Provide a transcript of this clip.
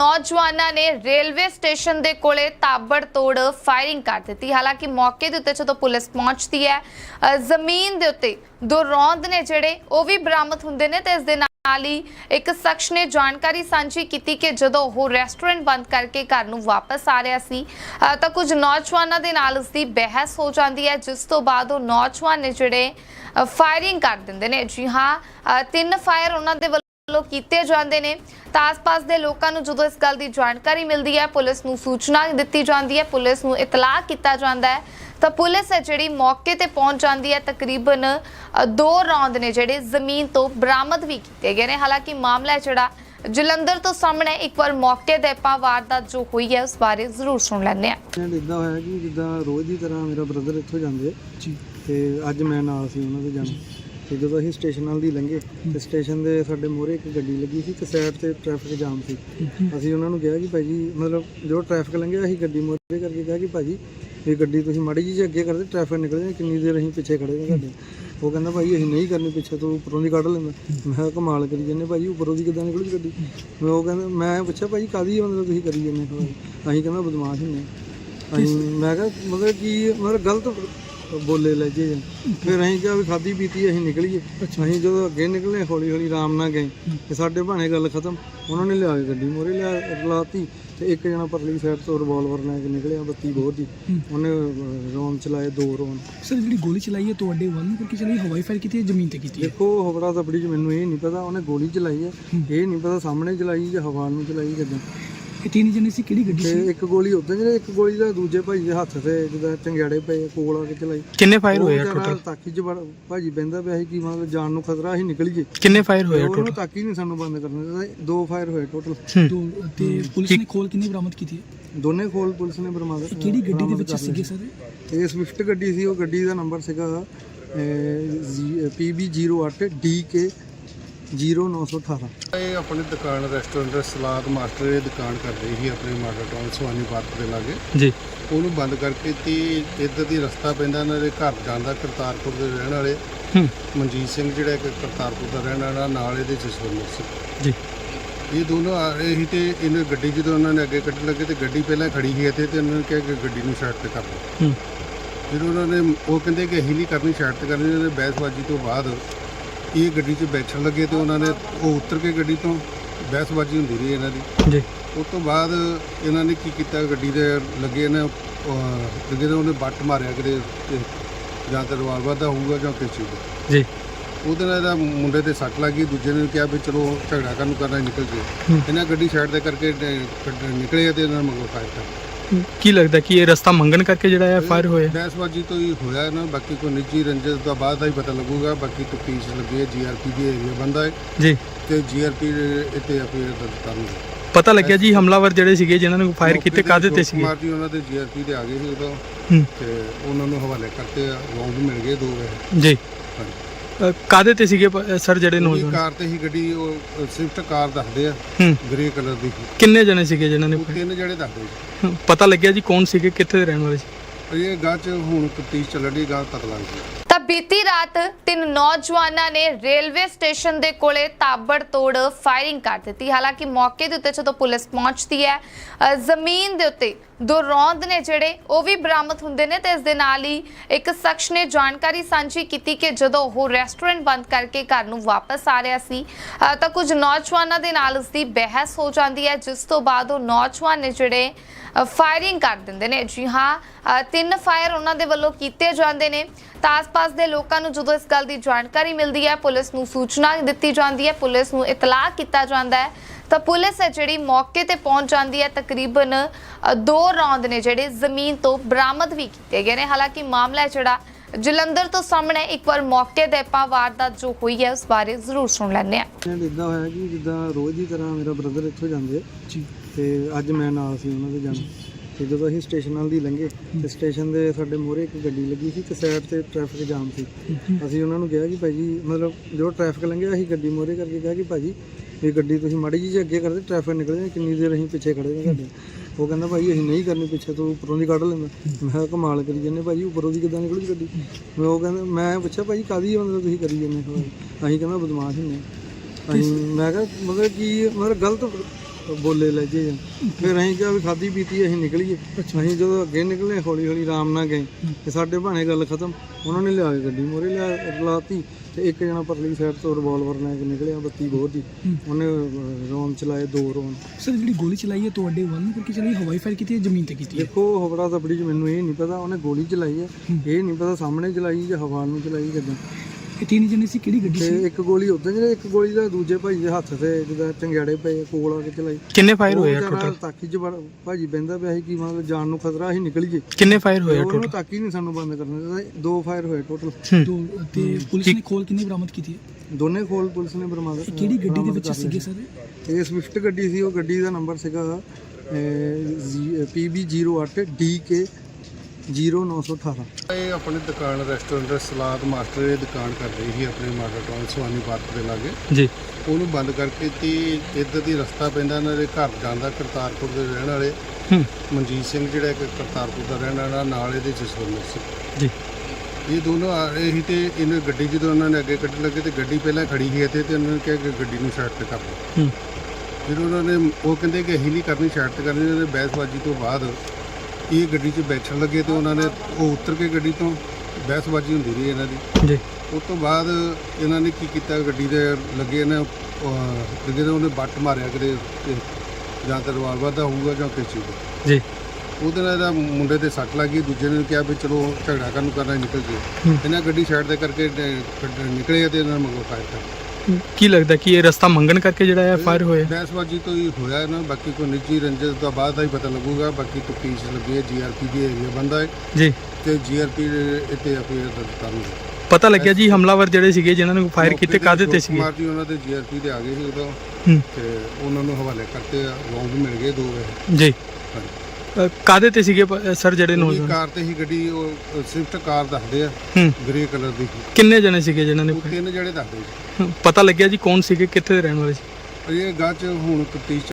ਨੌਜਵਾਨਾਂ ਨੇ railway station ਦੇ ਕੋਲੇ ਤਾਬੜਤੋੜ ਫਾਇਰਿੰਗ ਕਰ ਦਿੱਤੀ। ਹਾਲਾਂਕਿ ਮੌਕੇ ਦੇ ਉੱਤੇ ਜਦੋਂ ਪੁਲਿਸ ਪਹੁੰਚਦੀ ਹੈ ਜ਼ਮੀਨ ਦੇ ਉੱਤੇ ਦੋ ਰੌਂਦ ਨੇ ਜਿਹੜੇ ਉਹ ਵੀ ਬਰਾਮਦ ਹੁੰਦੇ ਨੇ ਤੇ ਇਸ ਦੇ ਨਾਲ ਹੀ ਇੱਕ ਸ਼ਖਸ ਨੇ ਜਾਣਕਾਰੀ ਸਾਂਝੀ ਕੀਤੀ ਕਿ ਜਦੋਂ ਉਹ ਰੈਸਟੋਰੈਂਟ ਬੰਦ ਕਰਕੇ ਘਰ ਨੂੰ ਵਾਪਸ ਆ ਰਿਹਾ ਸੀ ਤਾਂ ਕੁਝ ਨੌਜਵਾਨਾਂ ਦੇ ਨਾਲ ਉਸ ਦੀ ਬਹਿਸ ਹੋ ਜਾਂਦੀ ਹੈ ਜਿਸ ਤੋਂ ਬਾਅਦ ਉਹ ਨੌਜਵਾਨ ਨੇ ਜਿਹੜੇ ਫਾਇਰਿੰਗ ਕਰ ਦਿੰਦੇ ਨੇ। ਜੀ ਹਾਂ ਅ, ਤਿੰਨ ਫਾਇਰ ਉਹਨਾਂ ਦੇ ਵੱਲੋਂ ਕੀਤੇ ਜਾਂਦੇ ਨੇ। ਤਾਂ ਆਸ-ਪਾਸ ਦੇ ਲੋਕਾਂ ਨੂੰ ਜਦੋਂ ਇਸ ਗੱਲ ਦੀ ਜਾਣਕਾਰੀ ਮਿਲਦੀ ਹੈ ਪੁਲਿਸ ਨੂੰ ਸੂਚਨਾ ਦਿੱਤੀ ਜਾਂਦੀ ਹੈ ਪੁਲਿਸ ਨੂੰ ਇਤਲਾਹ ਕੀਤਾ ਜਾਂਦਾ ਹੈ। ਤਾਂ ਪੁਲਿਸ ਹੈ ਜਿਹੜੀ ਮੌਕੇ ਤੇ ਪਹੁੰਚ ਜਾਂਦੀ ਹੈ ਤਕਰੀਬਨ ਅ, ਦੋ ਰੌਂਦ ਨੇ ਜਿਹੜੇ ਜ਼ਮੀਨ ਤੋਂ ਬਰਾਮਦ ਵੀ ਕੀਤੇ ਗਏ ਨੇ। ਹਾਲਾਂਕਿ ਮਾਮਲਾ ਹੈ ਜਿਹੜਾ ਜਲੰਧਰ ਤੋਂ ਸਾਹਮਣੇ ਇੱਕ ਵਾਰ ਮੌਕੇ ਤੇ ਆਪਾਂ ਵਾਰਦਾਤ ਜੋ ਹੋਈ ਹੈ ਉਸ ਬਾਰੇ ਜ਼ਰੂਰ ਸੁਣ ਲੈਂਦੇ ਹਾਂ। ਐਂਡ ਇਦਾਂ ਹੋਇਆ ਕਿ ਜਿੱਦਾਂ ਰੋਜ਼ ਦੀ ਤਰ੍ਹਾਂ ਮੇਰਾ ਬ੍ਰਦਰ ਇੱਥੋਂ ਜਾਂਦੇ ਜੀ। ਤੇ ਅੱਜ ਮੈਂ ਨਾਲ ਸੀ ਉਹਨਾਂ ਦੇ ਜਾਣ। ਤੇ ਜਦੋਂ ਅਸੀਂ ਸਟੇਸ਼ਨ ਨਾਲ ਦੀ ਲੰਘੇ ਤੇ ਸਟੇਸ਼ਨ ਦੇ ਸਾਡੇ ਮੋਹਰੇ ਇੱਕ ਗੱਡੀ ਲੱਗੀ ਸੀ ਤੇ ਸਾਈਡ ਤੇ ਟ੍ਰੈਫਿਕ ਜਾਮ ਸੀ। ਅਸੀਂ ਉਹਨਾਂ ਨੂੰ ਕਿਹਾ ਕਿ ਭਾਜੀ ਮਤਲਬ ਜਦੋਂ ਟ੍ਰੈਫਿਕ ਲੰਘਿਆ, ਅਸੀਂ ਗੱਡੀ ਮੋਹਰੇ ਕਰਕੇ ਕਿਹਾ ਕਿ ਭਾਜੀ ਇਹ ਗੱਡੀ ਤੁਸੀਂ ਮਾੜੀ ਜਿਹੀ ਅੱਗੇ ਕਰਦੇ ਟ੍ਰੈਫਿਕ ਨਿਕਲ ਜਾਏ, ਕਿੰਨੀ ਦੇਰ ਅਸੀਂ ਪਿੱਛੇ ਖੜੇ ਨੇ ਤੁਹਾਡੇ ਉਹ ਕਹਿੰਦਾ ਭਾਈ, ਅਸੀਂ ਨਹੀਂ ਕਰਨੀ ਪਿੱਛੇ, ਤੋਂ ਉੱਪਰੋਂ ਦੀ ਕੱਢ ਲੈਂਦਾ। ਮੈਂ ਕਿਹਾ, ਕਮਾਲ ਕਰੀ ਜਾਂਦੇ ਭਾਜੀ ਉੱਪਰੋਂ ਦੀ ਕਿੱਦਾਂ ਨਿਕਲੂ ਗੱਡੀ? ਮੈਂ ਉਹ ਕਹਿੰਦਾ, ਮੈਂ ਪੁੱਛਿਆ ਭਾਜੀ ਕਾਦੀ ਮਤਲਬ ਤੁਸੀਂ ਕਰੀ ਜਾਂਦੇ ਹੋ? ਅਸੀਂ ਕਹਿੰਦਾ, ਬਦਮਾਸ਼ ਹੁੰਦੇ ਅਸੀਂ, ਮੈਂ ਕਿਹਾ, ਮਤਲਬ ਕੀ, ਮਤਲਬ ਗਲਤ ਬੋਲੇ ਲੱਗੇ ਫਿਰ ਅਸੀਂ ਕਿਹਾ ਵੀ ਖਾਦੀ ਪੀਤੀ ਅਸੀਂ ਨਿਕਲੀਏ। ਅਸੀਂ ਜਦੋਂ ਅੱਗੇ ਨਿਕਲੇ ਹੌਲੀ ਹੌਲੀ ਆਰਾਮ ਨਾਲ ਗਏ। ਤੇ ਸਾਡੇ ਭਾਣੇ ਗੱਲ ਖਤਮ। ਉਹਨਾਂ ਨੇ ਲਿਆ ਕੇ ਗੱਡੀ ਮੋਰੇ ਲਿਆ ਲਾਤੀ ਤੇ ਇੱਕ ਜਣਾ ਪਰਲੀ ਸਾਈਡ ਤੋਂ ਰਿਵਾਲਵਰ ਲੈ ਕੇ ਨਿਕਲਿਆ ਬੱਤੀ ਬਹੁਤ ਦੀ। ਉਹਨੇ ਰੌਂਡ ਚਲਾਏ ਦੋ ਰੌਂਡ ਸਰ ਜਿਹੜੀ ਗੋਲੀ ਚਲਾਈ ਹੈ ਤੁਹਾਡੇ ਵੱਲ ਨੂੰ ਕਰਕੇ ਚਲਾਈ ਹਵਾਈ ਫਾਇਰ ਕੀਤੀ ਹੈ ਜ਼ਮੀਨ ਤੇ ਕੀਤੀ ਹੈ? ਦੇਖੋ ਹਵੜਾ ਤਪੜੀ ਚ ਮੈਨੂੰ ਇਹ ਨਹੀਂ ਪਤਾ। ਉਹਨੇ ਗੋਲੀ ਚਲਾਈ ਹੈ। ਇਹ ਨਹੀਂ ਪਤਾ ਸਾਹਮਣੇ ਚਲਾਈ ਜਾਂ ਹਵਾ ਨੂੰ ਚਲਾਈ ਕਿੱਦਾਂ। ਇਹ ਤਿੰਨ ਜਣੇ ਸੀ ਕਿਹੜੀ ਗੱਡੀ ਤੇ ਸੀ ਇੱਕ ਗੋਲੀ ਉੱਧਰ ਜਿਹੜੇ ਇੱਕ ਗੋਲੀ ਦਾ ਦੂਜੇ ਭਾਈ ਦੇ ਹੱਥ ਤੇ ਜਿੱਦਾਂ ਚੰਗਿਆੜੇ ਪਏ ਕੋਲ ਆ ਕੇ ਚਲਾਈ। ਕਿੰਨੇ ਫਾਇਰ ਹੋਏ ਆ ਟੋਟਲ ਤਾਕੀ ਚ ਵੜ- ਭਾਜੀ ਬਹਿੰਦਾ ਪਿਆ ਸੀ ਕਿ ਮਤਲਬ ਜਾਨ ਨੂੰ ਖਤਰਾ ਸੀ ਨਿਕਲ ਜੇ ਕਿੰਨੇ ਫਾਇਰ ਹੋਏ ਆ ਉਹਨੂੰ ਟੋਟਲ ਤਾਕੀ ਨਹੀਂ ਸਾਨੂੰ ਬੰਦ ਕਰਨ ਦਿੱਤਾ ਦੋ ਫਾਇਰ ਹੋਏ ਟੋਟਲ ਦੋ ਤੇ ਪੁਲਿਸ ਨੇ ਖੋਲ ਕਿੰਨੀ ਬਰਾਮਦ ਕੀਤੀ ਹੈ? ਦੋਨੇ ਖੋਲ ਪੁਲਿਸ ਨੇ ਬਰਮਾਦ ਕਿਹੜੀ ਗੱਡੀ ਦੇ ਵਿੱਚ ਸੀਗੇ ਸਰ? ਇਹ ਸਵਿਫਟ ਗੱਡੀ ਸੀ ਉਹ ਗੱਡੀ ਦਾ ਨੰਬਰ ਸੀਗਾ PB08 DK 0918 ਇਹ ਆਪਣੀ ਦੁਕਾਨ ਰੈਸਟੋਰੈਂਟ ਸਲਾਦ ਮਾਸਟਰ ਇਹ ਦੁਕਾਨ ਕਰਦੇ ਸੀ ਆਪਣੇ ਮਾਡਲ ਟਾਊਨ ਸਵਾਨੀ ਪਾਰਕ ਦੇ ਲਾਗੇ। ਜੀ। ਉਹਨੂੰ ਬੰਦ ਕਰਕੇ ਤੇ ਇੱਧਰ ਦੀ ਰਸਤਾ ਪੈਂਦਾ ਇਹਨਾਂ ਦੇ ਘਰ ਜਾਂਦਾ ਕਰਤਾਰਪੁਰ ਦੇ ਰਹਿਣ ਵਾਲੇ ਹੂੰ। ਮਨਜੀਤ ਸਿੰਘ ਜਿਹੜਾ ਇੱਕ ਕਰਤਾਰਪੁਰ ਦਾ ਰਹਿਣ ਵਾਲਾ ਨਾਲ ਇਹਦੇ ਜਸਵੰਦਰ ਸਿੰਘ। ਜੀ। ਇਹ ਦੋਨੋਂ ਆ ਰਹੇ ਸੀ ਤੇ ਇਹਨੇ ਗੱਡੀ ਜਦੋਂ ਉਹਨਾਂ ਨੇ ਅੱਗੇ ਕੱਢਣ ਲੱਗੇ ਤੇ ਗੱਡੀ ਪਹਿਲਾਂ ਖੜੀ ਸੀ ਇੱਥੇ ਤੇ ਉਹਨਾਂ ਨੇ ਕਿਹਾ ਕਿ ਗੱਡੀ ਨੂੰ ਸਾਈਡ ਤੇ ਕਰ ਲਓ ਹੂੰ। ਫਿਰ ਉਹਨਾਂ ਨੇ ਉਹ ਕਹਿੰਦੇ ਕਿ ਅਸੀਂ ਨਹੀਂ ਕਰਨੀ ਸਾਈਡ ਤੇ ਕਰਨੀ ਉਹਨਾਂ ਬਹਿਸਬਾਜ਼ੀ ਤੋਂ ਬਾਅਦ ਇਹ ਗੱਡੀ 'ਚ ਬੈਠਣ ਲੱਗੇ ਤੇ ਉਹਨਾਂ ਨੇ ਉਹ ਉਤਰ ਕੇ ਗੱਡੀ ਤੋਂ ਬਹਿਸਬਾਜ਼ੀ ਹੁੰਦੀ ਰਹੀ ਇਹਨਾਂ ਦੀ। ਜੀ। ਉਸ ਤੋਂ ਬਾਅਦ ਇਹਨਾਂ ਨੇ ਕੀ ਕੀਤਾ? ਗੱਡੀ ਦੇ ਲੱਗੇ ਨੇ ਲੱਗੇ ਨੇ ਉਹਨੇ ਬੱਟ ਮਾਰਿਆ ਕਿਤੇ ਤੇ ਜਾਂ ਤੇ ਰਿਵਾਲਵਰ ਦਾ ਹੋਊਗਾ ਜਾਂ ਕਿਸੇ ਚੀਜ਼ ਦਾ। ਜੀ। ਉਹਦੇ ਨਾਲ ਇਹਦਾ ਮੁੰਡੇ ਤੇ ਸੱਟ ਲੱਗੀ ਦੂਜੇ ਨੇ ਕਿਹਾ ਵੀ ਚਲੋ ਝਗੜਾ ਕਰਨ ਨੂੰ ਕਰਨਾ ਨਿਕਲ ਜੇ ਹੂੰ। ਇਹਨਾਂ ਗੱਡੀ ਸਾਈਡ ਤੇ ਕਰਕੇ ਡ- ਕੱਢ- ਨਿਕਲੇ ਤੇ ਇਹਨਾਂ ਮਗਰ ਫਾਇਰ ਕਰ ਕੀ ਲੱਗਦਾ ਕਿ ਇਹ ਰਸਤਾ ਮੰਗਣ ਕਰਕੇ ਜਿਹੜਾ ਇਹ ਫਾਇਰ ਹੋਇਆ? ਬਹਿਸਬਾਜ਼ੀ ਤੋਂ ਹੀ ਹੋਇਆ ਨਾ ਬਾਕੀ ਕੋਈ ਨਿੱਜੀ ਰੰਜਿਸ਼ ਦਾ ਬਾਅਦ ਦਾ ਹੀ ਪਤਾ ਲੱਗੂਗਾ ਬਾਕੀ ਤਫਤੀਸ਼ ਲੱਗੀ ਹੈ ਜੀਆਰਪੀ ਦੀ ਏਰੀਆ ਬੰਦਾ ਹੈ ਜੀ। ਤੇ ਜੀਆਰਪੀ ਇੱਥੇ ਆਪੇ ਦਰਜ ਕਰਨਗੇ ਪਤਾ ਲੱਗਿਆ ਜੀ ਹਮਲਾਵਰ ਜਿਹੜੇ ਸੀਗੇ ਜਿਨ੍ਹਾਂ ਨੇ ਫਾਇਰ ਕੀਤੇ ਕਾਦੇ ਤੇ ਸੀਗੇ? ਕੁਮਾਰ ਜੀ ਉਹਨਾਂ ਦੇ ਜੀਆਰਪੀ ਦੇ ਆ ਗਏ ਸੀ ਉਦੋਂ। ਹੂੰ। ਤੇ ਉਹਨਾਂ ਨੂੰ ਹਵਾਲੇ ਕਰਤੇ ਆ ਰੌਂਡ ਮਿਲ ਗਏ ਦੋ ਜੀ। ਕਾਦੇ ਤੇ ਸੀਗੇ ਸਰ ਜਿਹੜੇ ਉਹਦੀ ਨੌਜਵਾਨ? ਕਾਰ ਤੇ ਹੀ ਗੱਡੀ ਉਹ ਸਵਿਫਟ ਕਾਰ ਦੱਸਦੇ ਆ। ਹੂੰ। ਗ੍ਰੇ ਕਲਰ ਦੀ। ਕਿੰਨੇ ਜਣੇ ਸੀਗੇ ਜਿਨ੍ਹਾਂ ਨੇ ਉਹ ਤਿੰਨ ਜਿਹੜੇ ਦੱਸਦੇ ਸੀ। ਹੂੰ, ਪਤਾ ਲੱਗਿਆ ਜੀ ਕੌਣ ਸੀਗੇ ਕਿੱਥੇ ਦੇ ਰਹਿਣ ਵਾਲੇ ਸੀ? ਇਹ ਗਾਹ ਚ ਹੁਣ ਤਫਤੀਸ਼ ਚੱਲਣ ਦੀ ਗਾਹ ਪਤਾ ਲੱਗ ਗਈ। ਤਾਂ ਬੀਤੀ ਰਾਤ ਤਿੰਨ ਨੌਜਵਾਨਾਂ ਨੇ ਰੇਲਵੇ ਸਟੇਸ਼ਨ ਦੇ ਕੋਲੇ ਤਾਬੜਤੋੜ ਫਾਇਰਿੰਗ ਕਰ ਦਿੱਤੀ। ਹਾਲਾਂਕਿ ਮੌਕੇ ਦੇ ਉੱਤੇ ਜਦੋਂ ਪੁਲਿਸ ਪਹੁੰਚਦੀ ਹੈ ਅ, ਜ਼ਮੀਨ ਦੇ ਉੱਤੇ ਦੋ ਰੌਂਦ ਨੇ ਜਿਹੜੇ ਉਹ ਵੀ ਬਰਾਮਦ ਹੁੰਦੇ ਨੇ ਤੇ ਇਸ ਦੇ ਨਾਲ ਹੀ ਇੱਕ ਸ਼ਖਸ ਨੇ ਜਾਣਕਾਰੀ ਸਾਂਝੀ ਕੀਤੀ ਕਿ ਜਦੋਂ ਉਹ ਰੈਸਟੋਰੈਂਟ ਬੰਦ ਕਰਕੇ ਘਰ ਨੂੰ ਵਾਪਸ ਆ ਰਿਹਾ ਸੀ ਤਾਂ ਕੁਝ ਨੌਜਵਾਨਾਂ ਦੇ ਨਾਲ ਉਸ ਦੀ ਬਹਿਸ ਹੋ ਜਾਂਦੀ ਹੈ, ਜਿਸ ਤੋਂ ਬਾਅਦ ਉਹ ਨੌਜਵਾਨ ਨੇ ਜਿਹੜੇ ਫਾਇਰਿੰਗ ਕਰ ਦਿੰਦੇ ਨੇ। ਜੀ ਹਾਂ ਤਿੰਨ ਫਾਇਰ ਉਹਨਾਂ ਦੇ ਵੱਲੋਂ ਕੀਤੇ ਜਾਂਦੇ ਨੇ। ਤਾਂ ਆਸ-ਪਾਸ ਦੇ ਲੋਕਾਂ ਨੂੰ ਜਦੋਂ ਇਸ ਗੱਲ ਦੀ ਜਾਣਕਾਰੀ ਮਿਲਦੀ ਹੈ, ਪੁਲਿਸ ਨੂੰ ਸੂਚਨਾ ਦਿੱਤੀ ਜਾਂਦੀ ਹੈ, ਪੁਲਿਸ ਨੂੰ ਇਤਲਾਹ ਕੀਤਾ ਜਾਂਦਾ ਹੈ ਤਾਂ ਪੁਲਿਸ ਹੈ ਜਿਹੜੀ ਮੌਕੇ ਤੇ ਪਹੁੰਚ ਜਾਂਦੀ ਹੈ ਤਕਰੀਬਨ ਦੋ ਰੌਂਦ ਨੇ ਜਿਹੜੇ ਜ਼ਮੀਨ ਤੋਂ ਬਰਾਮਦ ਵੀ ਕੀਤੇ ਗਏ ਨੇ। ਹਾਲਾਂਕਿ ਮਾਮਲਾ ਜਿਹੜਾ ਜਲੰਧਰ ਤੋਂ ਸਾਹਮਣੇ ਇੱਕ ਵਾਰ ਮੌਕੇ ਤੇ ਆਪਾਂ ਵਾਰਦਾਤ ਜੋ ਹੋਈ ਹੈ ਉਸ ਬਾਰੇ ਜ਼ਰੂਰ ਸੁਣ ਲੈਂਦੇ ਹਾਂ। ਐਂਡ ਇਦਾਂ ਹੋਇਆ ਕਿ ਜਿੱਦਾਂ ਰੋਜ਼ ਦੀ ਤਰ੍ਹਾਂ ਮੇਰਾ ਬ੍ਰਦਰ ਇੱਥੋਂ ਜਾਂਦੇ ਜੀ। ਤੇ ਅੱਜ ਮੈਂ ਨਾਲ ਸੀ ਉਹਨਾਂ ਦੇ ਜਾਣ। ਤੇ ਜਦੋਂ ਅਸੀਂ ਸਟੇਸ਼ਨ ਨਾਲ ਦੀ ਲੰਘੇ ਤੇ ਸਟੇਸ਼ਨ ਦੇ ਸਾਡੇ ਮੋਹਰੇ ਇੱਕ ਗੱਡੀ ਲੱਗੀ ਸੀ ਤੇ ਸਾਈਡ ਤੇ ਟ੍ਰੈਫਿਕ ਜਾਮ ਸੀ। ਅਸੀਂ ਉਹਨਾਂ ਨੂੰ ਕਿਹਾ ਕਿ ਭਾਜੀ ਮਤਲਬ ਜਦੋਂ ਟ੍ਰੈਫਿਕ ਲੰਘਿਆ ਅਸੀਂ ਗੱਡੀ ਮੋਹਰੇ ਕਰਕੇ ਕਿਹਾ ਕਿ ਭਾਜੀ ਇਹ ਗੱਡੀ ਤੁਸੀਂ ਮਾੜੀ ਜਿਹੀ ਅੱਗੇ ਕਰਦੇ ਟ੍ਰੈਫਿਕ ਨਿਕਲ ਜਾਏ ਕਿੰਨੀ ਦੇਰ ਅਸੀਂ ਪਿੱਛੇ ਖੜੇ ਨੇ ਤੁਹਾਡੇ ਉਹ ਕਹਿੰਦਾ ਭਾਈ ਅਸੀਂ ਨਹੀਂ ਕਰਨੀ ਪਿੱਛੇ, ਤੋਂ ਉੱਪਰੋਂ ਦੀ ਕੱਢ ਲੈਂਦਾ। ਮੈਂ ਕਿਹਾ ਕਮਾਲ ਕਰੀ ਜਾਂਦੇ ਭਾਜੀ ਉੱਪਰੋਂ ਦੀ ਕਿੱਦਾਂ ਨਿਕਲੂ ਗੱਡੀ? ਮੈਂ ਉਹ ਕਹਿੰਦਾ, ਮੈਂ ਪੁੱਛਿਆ ਭਾਜੀ ਕਾਦੀ ਮਤਲਬ ਤੁਸੀਂ ਕਰੀ ਜਾਂਦੇ ਅਸੀਂ ਕਹਿੰਦਾ ਬਦਮਾਸ਼ ਹੁੰਦੇ ਅਸੀਂ, ਮੈਂ ਕਿਹਾ ਮਤਲਬ ਕੀ ਮਤਲਬ ਗਲਤ ਬੋਲੇ ਲੈ ਜੇ ਫਿਰ ਅਸੀਂ ਕਿਹਾ ਵੀ ਖਾਦੀ ਪੀਤੀ ਅਸੀਂ ਨਿਕਲੀਏ। ਅਸੀਂ ਜਦੋਂ ਅੱਗੇ ਨਿਕਲੇ ਹੌਲੀ ਹੌਲੀ ਆਰਾਮ ਨਾਲ ਗਏ। ਤੇ ਸਾਡੇ ਭਾਣੇ ਗੱਲ ਖਤਮ। ਉਹਨਾਂ ਨੇ ਲਿਆ ਕੇ ਗੱਡੀ ਮੋਰੇ ਲਿਆ, ਲਾਤੀ। ਤੇ ਇੱਕ ਜਣਾ ਪਰਲੀ ਸਾਈਡ ਤੋਂ ਰਿਵਾਲਵਰ ਲੈ ਕੇ ਨਿਕਲਿਆ ਬੱਤੀ ਬੋਰ ਦੀ ਉਹਨੇ ਰੌਨ ਚਲਾਏ ਦੋ ਰੌਨ ਸਰ ਜਿਹੜੀ ਗੋਲੀ ਚਲਾਈ ਹੈ ਤੁਹਾਡੇ ਵੱਲ ਨੂੰ ਕਰਕੇ ਚਲਾਈ ਹਵਾਈ ਫਾਇਰ ਕੀਤੀ ਹੈ ਜ਼ਮੀਨ ਤੇ ਕੀਤੀ ਹੈ? ਦੇਖੋ ਹਵੜਾ ਤਬੜੀ ਚ ਮੈਨੂੰ ਇਹ ਨਹੀਂ ਪਤਾ ਉਹਨੇ ਗੋਲੀ ਚਲਾਈ ਹੈ। ਇਹ ਨਹੀਂ ਪਤਾ ਸਾਹਮਣੇ ਚਲਾਈ ਜਾਂ ਹਵਾ ਨੂੰ ਚਲਾਈ ਕਿੱਦਾਂ। ਇਹ ਤਿੰਨ ਜਣੇ ਸੀ ਕਿਹੜੀ ਗੱਡੀ ਤੇ ਸੀ? ਇੱਕ ਗੋਲੀ ਉਦੋਂ ਜਿਹੜੇ ਇੱਕ ਗੋਲੀ ਦਾ ਦੂਜੇ ਭਾਈ ਦੇ ਹੱਥ ਤੇ ਜਿਹਦਾ ਚੰਗਿਆੜੇ ਪਏ ਕੋਲ ਆ ਕੇ ਚਲਾਈ। ਕਿੰਨੇ ਫਾਇਰ ਹੋਏ ਆ ਟੋਟਲ ਤਾਕੀ ਚ ਵੜ- ਭਾਜੀ ਬਹਿੰਦਾ ਪਿਆ ਸੀ ਕੀ ਮਤਲਬ ਜਾਨ ਨੂੰ ਖਤਰਾ ਅਸੀਂ ਨਿਕਲ ਗਏ। ਕਿੰਨੇ ਫਾਇਰ ਹੋਏ ਆ ਉਹਨੂੰ ਟੋਟਲ ਤਾਕੀ ਨਹੀਂ ਸਾਨੂੰ ਬੰਦ ਕਰਨ ਦਿੱਤਾ ਦੋ ਫਾਇਰ ਹੋਏ ਟੋਟਲ ਦੋ ਤੇ ਪੁਲਿਸ ਨੇ ਖੋਲ ਕਿੰਨੀ ਬਰਾਮਦ ਕੀਤੀ ਹੈ? ਦੋਨੇ ਖੋਲ ਪੁਲਿਸ ਨੇ ਬਰਮਾਦ ਇਹ ਕਿਹੜੀ ਗੱਡੀ ਦੇ ਵਿੱਚ ਸੀਗੇ ਸਰ? ਇਹ ਸਵਿਫਟ ਗੱਡੀ ਸੀ ਉਹ ਗੱਡੀ ਦਾ ਨੰਬਰ ਸੀਗਾ PB08 DK 0918 ਇਹ ਆਪਣੇ ਦੁਕਾਨ ਰੈਸਟੋਰੈਂਟ ਸਲਾਦ ਮਾਸਟਰ ਇਹ ਦੁਕਾਨ ਕਰ ਰਹੀ ਸੀ ਆਪਣੇ ਮਾਡਲ ਟਾਊਨ ਸਵਾਨੀ ਪਾਰਕ ਦੇ ਲਾਗੇ। ਜੀ। ਉਹਨੂੰ ਬੰਦ ਕਰਕੇ ਤੇ ਇੱਧਰ ਦੀ ਰਸਤਾ ਪੈਂਦਾ ਇਹਨਾਂ ਦੇ ਘਰ ਜਾਂਦਾ ਕਰਤਾਰਪੁਰ ਦੇ ਰਹਿਣ ਵਾਲੇ ਮਨਜੀਤ ਸਿੰਘ ਜਿਹੜਾ ਇੱਕ ਕਰਤਾਰਪੁਰ ਦਾ ਰਹਿਣ ਵਾਲਾ ਨਾਲ ਇਹਦੇ ਜਸਵੰਦਰ ਸਿੰਘ। ਜੀ। ਇਹ ਦੋਨੋਂ ਆ ਰਹੇ ਸੀ ਤੇ ਇਹਨੇ ਗੱਡੀ ਜਦੋਂ ਉਹਨਾਂ ਨੇ ਅੱਗੇ ਕੱਢਣ ਲੱਗੇ ਤੇ ਗੱਡੀ ਪਹਿਲਾਂ ਖੜੀ ਸੀ ਇੱਥੇ ਤੇ ਉਹਨਾਂ ਨੇ ਕਿਹਾ ਕਿ ਗੱਡੀ ਨੂੰ ਸਾਈਡ ਤੇ ਕਰ ਲਓ ਜਦੋਂ ਉਹਨਾਂ ਨੇ ਉਹ ਕਹਿੰਦੇ ਕਿ ਅਸੀਂ ਨਹੀਂ ਕਰਨੀ ਸਾਈਡ ਤੇ ਕਰਨੀ ਉਹਨਾਂ ਬਹਿਸਬਾਜ਼ੀ ਤੋਂ ਬਾਅਦ ਇਹ ਗੱਡੀ 'ਚ ਬੈਠਣ ਲੱਗੇ ਤੇ ਉਹਨਾਂ ਨੇ ਉਹ ਉੱਤਰ ਕੇ ਗੱਡੀ ਤੋਂ ਬਹਿਸਬਾਜ਼ੀ ਹੁੰਦੀ ਰਹੀ ਇਹਨਾਂ ਦੀ। ਜੀ। ਉਸ ਤੋਂ ਬਾਅਦ ਇਹਨਾਂ ਨੇ ਕੀ ਕੀਤਾ? ਗੱਡੀ ਦੇ ਲੱਗੇ ਨੇ ਨੇ ਉਹਨੇ ਬੱਟ ਮਾਰਿਆ ਕਿਤੇ ਤੇ ਜਾਂ ਤਾਂ ਰਿਵਾਲਵਰ ਦਾ ਹੋਊਗਾ ਜਾਂ ਕਿਸੇ ਚੀਜ਼ ਦਾ। ਜੀ। ਉਹਦੇ ਨਾਲ ਇਹਦਾ ਮੁੰਡੇ ਤੇ ਸੱਟ ਲੱਗੀ ਦੂਜੇ ਨੇ ਕਿਹਾ ਵੀ ਚਲੋ ਝਗੜਾ ਕਰਨ ਨੂੰ ਕਰਨਾ ਨਿਕਲ ਜੇ। ਇਹਨਾਂ ਗੱਡੀ ਸਾਈਡ ਤੇ ਕਰਕੇ ਨਿਕਲੇ ਤੇ ਇਹਨਾਂ ਨੇ ਮਗਰੋਂ ਫਾਇਰ ਕਰ ਕੀ ਲੱਗਦਾ ਕਿ ਇਹ ਰਸਤਾ ਮੰਗਣ ਕਰਕੇ ਜਿਹੜਾ ਹੈ ਫਾਇਰ ਹੋਇਆ? ਬਹਿਸਬਾਜ਼ੀ ਤੋਂ ਹੀ ਹੋਇਆ ਨਾ ਬਾਕੀ ਕੋਈ ਨਿੱਜੀ ਰੰਜਿਸ਼ ਦਾ ਬਾਅਦ ਦਾ ਹੀ ਪਤਾ ਲੱਗੂਗਾ ਬਾਕੀ ਤਫਤੀਸ਼ ਲੱਗੀ ਹੈ ਜੀਆਰਪੀ ਦੀ ਏਰੀਆ ਬੰਦਾ ਹੈ। ਜੀ। ਤੇ ਜੀਆਰਪੀ ਇੱਥੇ ਆਪੇ ਦਰਜ ਕਰਨਗੇ ਪਤਾ ਲੱਗਿਆ ਜੀ ਹਮਲਾਵਰ ਜਿਹੜੇ ਸੀਗੇ ਜਿਨ੍ਹਾਂ ਨੂੰ ਫਾਇਰ ਕੀਤੇ ਕਾਦੇ ਤੇ ਸੀਗੇ? ਕੁਮਾਰ ਜੀ ਉਹਨਾਂ ਦੇ ਜੀਆਰਪੀ ਦੇ ਆ ਗਏ ਸੀ ਉਦੋਂ। ਤੇ ਉਹਨਾਂ ਨੂੰ ਹਵਾਲੇ ਕਰਤੇ ਰੌਂਗ ਮਿਲ ਗਏ ਦੋ ਜੀ। ਕਾਦੇ ਤੇ ਸੀਗੇ ਪ- ਸਰ ਜਿਹੜੇ ਨੌਜਵਾਨ? ਕਾਰ ਤੇ ਹੀ ਗੱਡੀ ਉਹ ਸਵਿਫਟ ਕਾਰ ਦੱਸਦੇ ਆ ਹੂੰ। ਗ੍ਰੇ ਕਲਰ ਦੀ। ਕਿੰਨੇ ਜਣੇ ਸੀਗੇ ਜਿਨ੍ਹਾਂ ਨੇ ਉਹ ਤਿੰਨ ਜਿਹੜੇ ਦੱਸਦੇ ਪਤਾ ਲੱਗਿਆ ਜੀ ਕੌਣ ਸੀਗੇ ਕਿੱਥੇ ਦੇ ਰਹਿਣ ਵਾਲੇ ਸੀ? ਇਹ ਗਾਹ ਚ ਹੁਣ ਤਫਤੀਸ਼